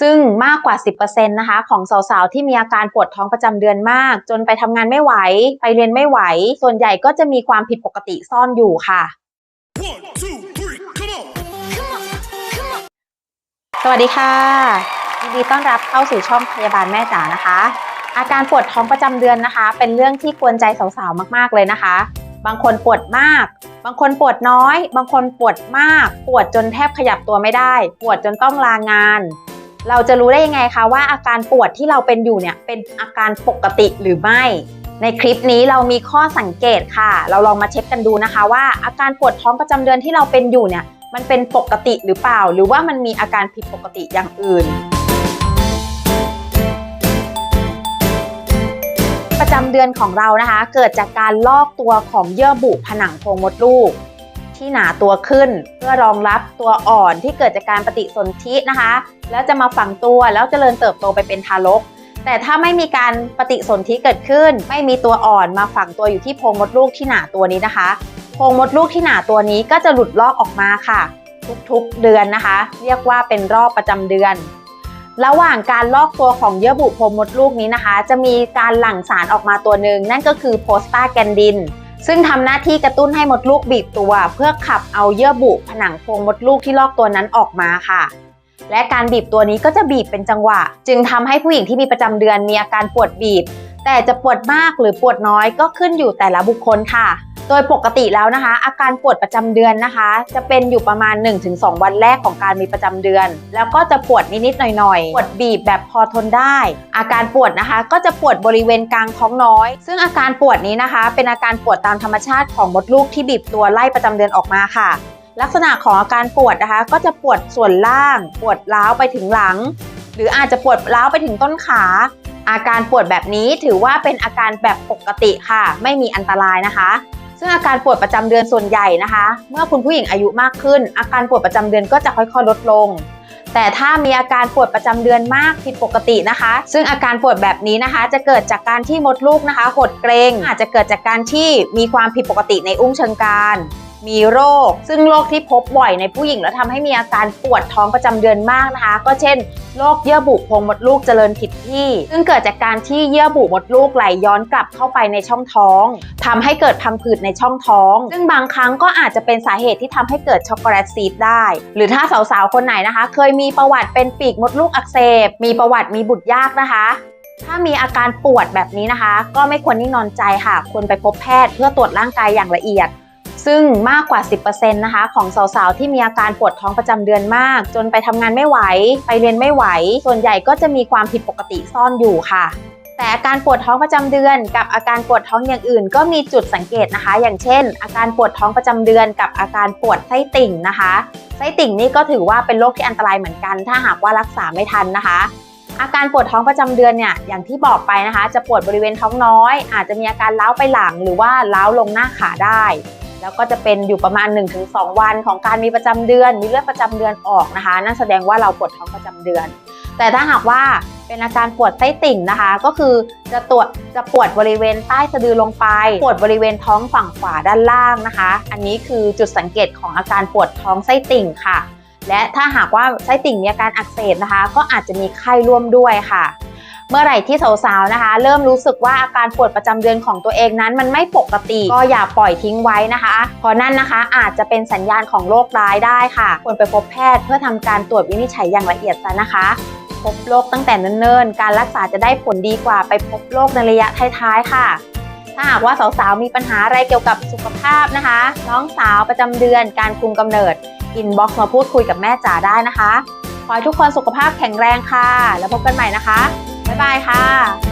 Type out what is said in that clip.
ซึ่งมากกว่า 10%นะคะของสาวๆ ที่มีอาการปวดท้องประจำเดือนมาก จนไปทำงานไม่ไหว ไปเรียนไม่ไหว ส่วนใหญ่ก็จะมีความผิดปกติซ่อนอยู่ค่ะ One, two, three, come on! สวัสดีค่ะยินดีต้อนรับเข้าสู่ช่องพยาบาลแม่จ๋านะคะ อาการปวดท้องประจำเดือนนะคะ เป็นเรื่องที่กวนใจสาวๆ มากๆ เลยนะคะ บางคนปวดมาก บางคนปวดน้อย บางคนปวดมาก ปวดจนแทบขยับตัวไม่ได้ ปวดจนต้องลางาน เราจะรู้ได้ยังไงคะว่าอาการปวดที่เราเป็นอยู่เนี่ยเป็นอาการปกติหรือไม่ ในคลิปนี้เรามีข้อสังเกตค่ะ เราลองมาเช็คกันดูนะคะว่าอาการปวดท้องประจำเดือนที่เราเป็นอยู่เนี่ยมันเป็นปกติหรือเปล่า หรือว่ามันมีอาการผิดปกติอย่างอื่น ประจำเดือนของเรานะคะ เกิดจากการลอกตัวของเยื่อบุผนังโพรงมดลูก ที่หนาตัวขึ้น เพื่อรองรับตัวอ่อนที่เกิดจากการปฏิสนธินะคะ แล้วจะมาฝังตัวแล้วเจริญเติบโตไปเป็นทารก แต่ถ้าไม่มีการปฏิสนธิเกิดขึ้น ไม่มีตัวอ่อนมาฝังตัวอยู่ที่โพรงมดลูกที่หนาตัวนี้นะคะโพรงมดลูกที่หนาตัวนี้ก็จะหลุดลอกออกมาค่ะ ทุกๆเดือนนะคะ เรียกว่าเป็นรอบประจำเดือนระหว่างการลอกตัวของเยื่อบุโพรงมดลูกนี้นะคะ จะมีการหลั่งสารออกมาตัวหนึ่งนั่นก็คือโพสตาแกนดิน ซึ่งทำหน้าที่กระตุ้นให้มดลูกบีบตัว เพื่อขับเอาเยื่อบุผนังโพรงมดลูกที่ลอกตัวนั้นออกมาค่ะ และการบีบตัวนี้ก็จะบีบเป็นจังหวะ จึงทำให้ผู้หญิงที่มีประจำเดือนมีอาการปวดบีบ แต่จะปวดมากหรือปวดน้อยก็ขึ้นอยู่แต่ละบุคคลค่ะ โดยปกติแล้วนะคะ อาการปวดประจำเดือนนะคะ จะเป็นอยู่ประมาณ 1-2 วันแรกของการมีประจำเดือน แล้วก็จะปวดนิดๆหน่อยๆ ปวดบีบแบบพอทนได้ อาการปวดนะคะ ก็จะปวดบริเวณกลางท้องน้อย ซึ่งอาการปวดนี้นะคะ เป็นอาการปวดตามธรรมชาติของมดลูกที่บีบตัวไล่ประจำเดือนออกมาค่ะ ลักษณะของอาการปวดนะคะ ก็จะปวดส่วนล่าง ปวดร้าวไปถึงหลัง หรืออาจจะปวดร้าวไปถึงต้นขาอาการปวดแบบนี้ถือว่าเป็นอาการแบบปกติค่ะ ไม่มีอันตรายนะคะ ซึ่งอาการปวดประจำเดือนส่วนใหญ่นะคะ เมื่อคุณผู้หญิงอายุมากขึ้น อาการปวดประจำเดือนก็จะค่อยๆ ลดลง แต่ถ้ามีอาการปวดประจำเดือนมากผิดปกตินะคะ ซึ่งอาการปวดแบบนี้นะคะ จะเกิดจากการที่มดลูกนะคะ หดเกรงอาจจะเกิดจากการที่มีความผิดปกติในอุ้งเชิงกราน มีโรค ซึ่งโรคที่พบบ่อยในผู้หญิงแล้วทำให้มีอาการปวดท้องประจำเดือนมากนะคะ ก็เช่นโรคเยื่อบุโพรงมดลูกเจริญผิดที่ ซึ่งเกิดจากการที่เยื่อบุมดลูกไหลย้อนกลับเข้าไปในช่องท้องทำให้เกิดพังผืดในช่องท้อง ซึ่งบางครั้งก็อาจจะเป็นสาเหตุที่ทำให้เกิดช็อกโกแลตซีดได้ หรือถ้าสาวๆ คนไหนนะคะ เคยมีประวัติเป็นปีกมดลูกอักเสบ มีประวัติมีบุตรยากนะคะ ถ้ามีอาการปวดแบบนี้นะคะ ก็ไม่ควรนิ่งนอนใจค่ะ ควรไปพบแพทย์เพื่อตรวจร่างกายอย่างละเอียด ซึ่งมากกว่า 10%นะคะของสาวๆ ที่มีอาการปวดท้องประจำเดือนมาก จนไปทำงานไม่ไหว ไปเรียนไม่ไหว ส่วนใหญ่ก็จะมีความผิดปกติซ่อนอยู่ค่ะแต่อาการปวดท้องประจำเดือน กับอาการปวดท้องอย่างอื่น ก็มีจุดสังเกตนะคะ อย่างเช่น อาการปวดท้องประจำเดือน กับอาการปวดไส้ติ่งนะคะไส้ติ่งนี่ก็ถือว่าเป็นโรคที่อันตรายเหมือนกัน ถ้าหากว่ารักษาไม่ทันนะคะ อาการปวดท้องประจำเดือนเนี่ยอย่างที่บอกไปนะคะ จะปวดบริเวณท้องน้อย อาจจะมีอาการเล้าไปหลังหรือว่าเล้าลงหน้าขาได้ แล้วก็จะเป็นอยู่ประมาณ 1-2 วันของการมีประจำเดือน มีเลือดประจำเดือนออกนะคะ นั่นแสดงว่าเราปวดท้องประจำเดือน แต่ถ้าหากว่าเป็นอาการปวดไส้ติ่งนะคะ ก็คือจะตรวจจะปวดบริเวณใต้สะดือลงไป ปวดบริเวณท้องฝั่งขวาด้านล่างนะคะ อันนี้คือจุดสังเกตของอาการปวดท้องไส้ติ่งค่ะ และถ้าหากว่าไส้ติ่งมีอาการอักเสบนะคะ ก็อาจจะมีไข้ร่วมด้วยค่ะ เมื่อไหร่ที่สาวๆนะคะ เริ่มรู้สึกว่าอาการปวดประจำเดือนของตัวเองนั้นมันไม่ปกติ ก็อย่าปล่อยทิ้งไว้นะคะเพราะนั่นนะคะอาจจะเป็นสัญญาณของโรคร้ายได้ค่ะ ควรไปพบแพทย์เพื่อทำการตรวจวินิจฉัยอย่างละเอียดซะนะคะพบโรคตั้งแต่เนิ่นๆ การรักษาจะได้ผลดีกว่าไปพบโรคในระยะท้ายๆ ค่ะ ถ้าหากว่าสาวๆ มีปัญหาอะไรเกี่ยวกับสุขภาพนะคะ น้องสาวประจำเดือน การคุมกำเนิด อินบ็อกซ์มาพูดคุยกับแม่จ๋าได้นะคะ ขอให้ทุกคนสุขภาพแข็งแรงค่ะ แล้วพบกันใหม่นะคะ บ๊ายบายค่ะ